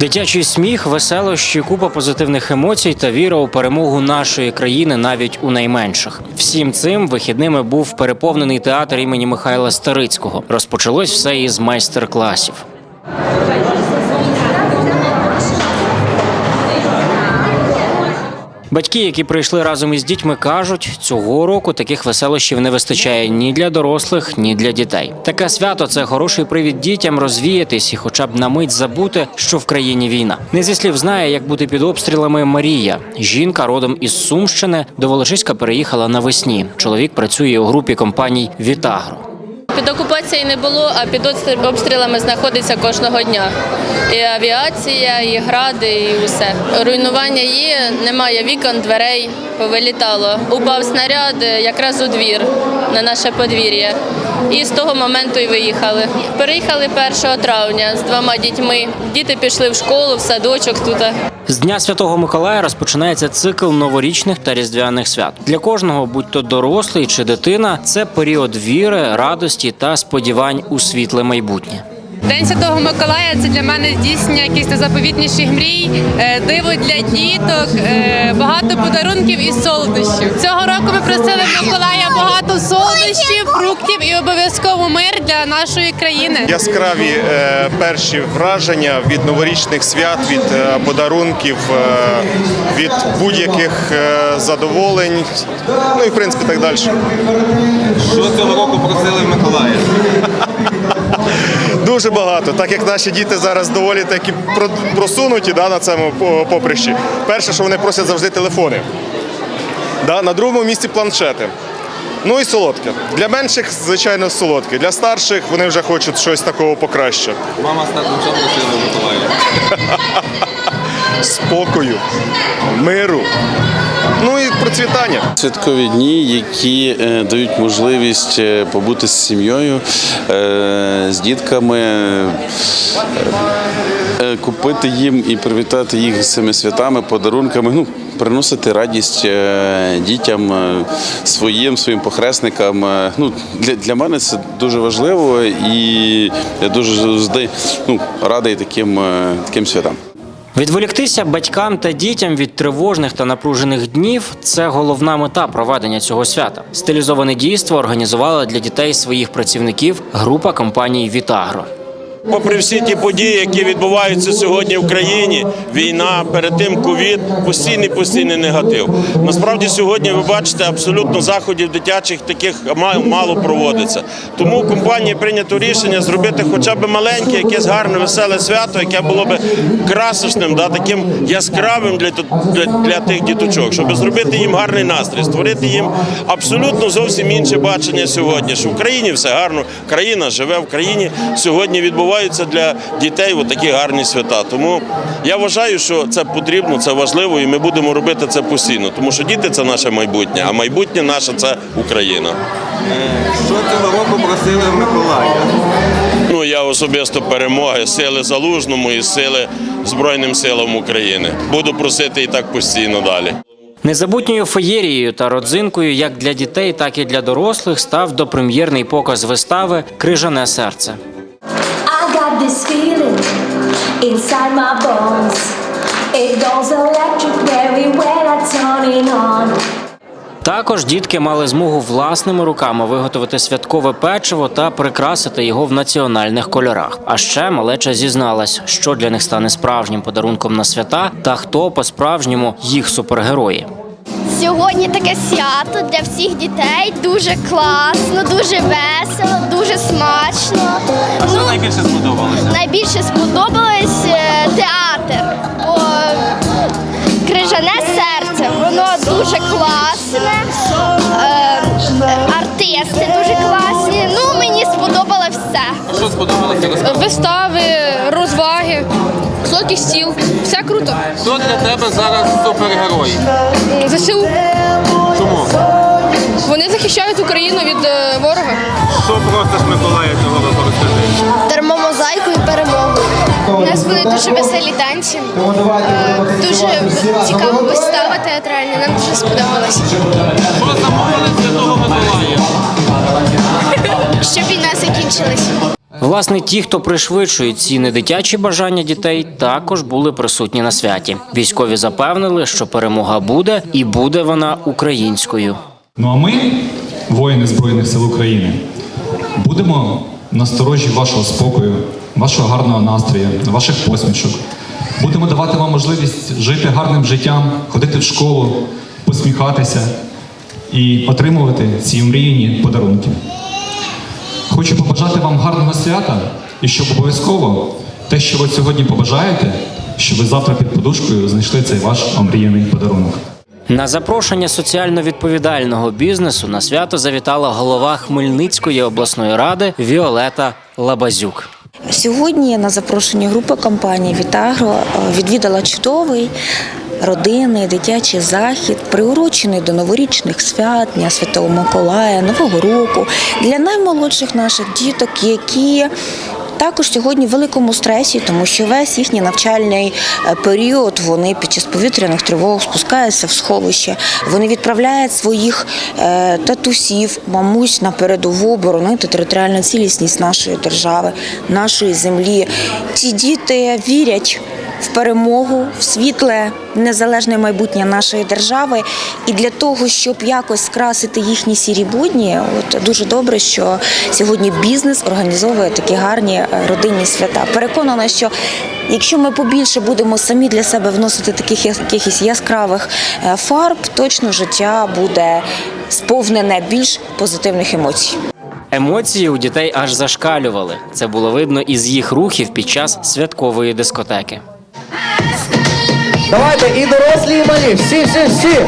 Дитячий сміх, веселощі, купа позитивних емоцій та віра у перемогу нашої країни навіть у найменших. Всім цим вихідними був переповнений театр імені Михайла Старицького. Розпочалось все із майстер-класів. Батьки, які прийшли разом із дітьми, кажуть, цього року таких веселощів не вистачає ні для дорослих, ні для дітей. Таке свято це хороший привід дітям розвіятись і, хоча б на мить забути, що в країні війна. Не зі слів знає, як бути під обстрілами Марія. Жінка родом із Сумщини до Волочиська переїхала навесні. Чоловік працює у групі компаній Вітагро. Під окупацією не було, а під обстрілами знаходиться кожного дня. І авіація, і гради, і усе. Руйнування є, немає вікон, дверей, повилітало. Упав снаряд е, якраз у двір на наше подвір'я. І з того моменту і виїхали. Переїхали 1 травня з двома дітьми. Діти пішли в школу, в садочок тут. З Дня Святого Миколая розпочинається цикл новорічних та різдвяних свят. Для кожного, будь то дорослий чи дитина, це період віри, радості та сподівань у світле майбутнє. День Святого Миколая це для мене здійснення якихось найзаповітніших мрій, е, диво для діток, е, багато подарунків і солодощів. Цього року ми просили в Миколая багато солодощів, фруктів і обов'язково мир для нашої країни. Яскраві е, перші враження від новорічних свят, від е, подарунків, е, від будь-яких е, задоволень, ну і в принципі так далі. Що цього року просили в Миколая? Дуже багато, так як наші діти зараз доволі такі просунуті да, на цьому поприщі. Перше, що вони просять завжди телефони. Да, на другому місці планшети. Ну і солодке. Для менших, звичайно, солодке. Для старших вони вже хочуть щось такого покраще. Мама з татом що просили в Миколая? Спокою, миру, ну і процвітання. Святкові дні, які е, дають можливість е, побути з сім'єю, е, з дітками, купити їм і привітати їх цими святами, подарунками. Ну, приносити радість дітям своїм, своїм похресникам. Ну, для, для мене це дуже важливо і я дуже завжди ну, радий таким, таким святам. Відволіктися батькам та дітям від тривожних та напружених днів це головна мета проведення цього свята. Стилізоване дійство організувала для дітей своїх працівників група компанії Вітагро. Попри всі ті події, які відбуваються сьогодні в країні, війна, перед тим ковід, постійний постійний негатив. Насправді сьогодні ви бачите, абсолютно заходів дитячих таких мало проводиться. Тому компанії прийнято рішення зробити хоча б маленьке, якесь гарне, веселе свято, яке було б красочним, да, таким яскравим для, для, для тих діточок, щоб зробити їм гарний настрій, створити їм абсолютно зовсім інше бачення сьогодні. Що в країні все гарно, країна живе в країні. Сьогодні відбуваються для дітей от такі гарні свята. Тому я вважаю, що це потрібно, це важливо, і ми будемо робити це постійно. Тому що діти це наше майбутнє, а майбутнє наше це Україна. Що цього року просили в Миколая? Ну я особисто перемоги, сили залужному і сили Збройним силам України. Буду просити і так постійно далі. Незабутньою феєрією та родзинкою як для дітей, так і для дорослих став допрем'єрний показ вистави Крижане серце. This feeling inside my bones. It goes electric very when I turn it on. Також дітки мали змогу власними руками виготовити святкове печиво та прикрасити його в національних кольорах. А ще малеча зізналась, що для них стане справжнім подарунком на свята та хто по-справжньому їх супергерої. Сьогодні таке свято для всіх дітей. Дуже класно, дуже весело, дуже смачно. А Що найбільше сподобалося? Найбільше сподобалось е, театр. Бо крижане серце, воно дуже класне. е, Артисти дуже класні. Ну, мені сподобалось все. Що сподобалося? Вистави, солодкий стіл. Все круто. Хто для тебе зараз супергерой? ЗСУ. Чому? Вони захищають Україну від е, ворога. Що просиш Миколая цього року розкажи? Термомозаїку і перемогу. У нас були дуже веселі танці, е, дуже цікава вистава театральна. Нам дуже сподобалось. Що замовили святого Миколая? Власне, ті, хто пришвидшує ці недитячі бажання дітей, також були присутні на святі. Військові запевнили, що перемога буде, і буде вона українською. Ну а ми, воїни Збройних сил України, будемо насторожі вашого спокою, вашого гарного настрою, ваших посмішок. Будемо давати вам можливість жити гарним життям, ходити в школу, посміхатися і отримувати ці мріяні подарунки. Хочу побажати вам гарного свята і щоб обов'язково те, що ви сьогодні побажаєте, щоб ви завтра під подушкою знайшли цей ваш омріяний подарунок. На запрошення соціально відповідального бізнесу на свято завітала голова Хмельницької обласної ради Віолета Лабазюк. Сьогодні на запрошення групи компанії Вітагро відвідала чудовий родинний дитячий захід, приурочений до новорічних свят, Дня Святого Миколая, Нового року для наймолодших наших діток, які також сьогодні в великому стресі, тому що весь їхній навчальний е, період вони під час повітряних тривог спускаються в сховище. Вони відправляють своїх е, татусів, мамусь на передову боронити територіальну цілісність нашої держави, нашої землі. Ці діти вірять. В перемогу, в світле, незалежне майбутнє нашої держави, і для того, щоб якось скрасити їхні сірі будні, от дуже добре, що сьогодні бізнес організовує такі гарні е, родинні свята. Переконана, що якщо ми побільше будемо самі для себе вносити таких якихось яскравих е, фарб, точно життя буде сповнене більш позитивних емоцій. Емоції у дітей аж зашкалювали. Це було видно із їх рухів під час святкової дискотеки. Давайте і дорослі, і малі. Всі, всі, всі.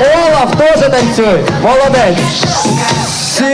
Олаф теж танцює. Молодець. Всі.